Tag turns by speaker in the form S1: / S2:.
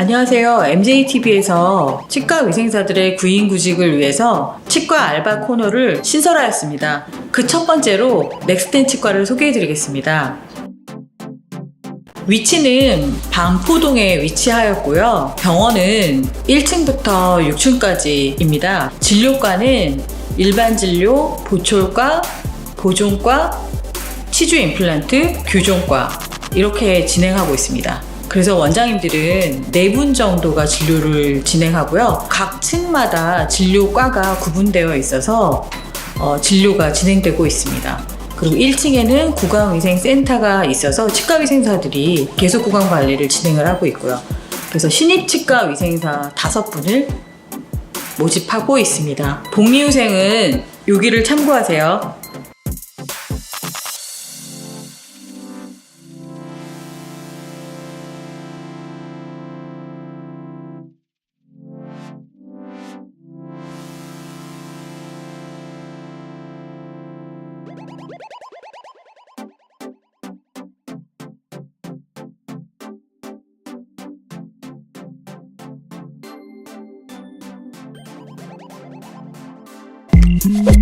S1: 안녕하세요. MJTV에서 치과 위생사들의 구인 구직을 위해서 치과 알바 코너를 신설하였습니다. 그 첫 번째로 넥스텐 치과를 소개해 드리겠습니다. 위치는 반포동에 위치하였고요. 병원은 1층부터 6층까지입니다. 진료과는 일반 진료, 보철과, 보존과, 치주 임플란트, 교정과 이렇게 진행하고 있습니다. 그래서 원장님들은 네 분 정도가 진료를 진행하고요. 각 층마다 진료과가 구분되어 있어서 어, 진료가 진행되고 있습니다. 그리고 1층에는 구강위생센터가 있어서 치과위생사들이 계속 구강 관리를 진행을 하고 있고요. 그래서 신입 치과 위생사 다섯 분을 모집하고 있습니다. 복리후생은 여기를 참고하세요. you.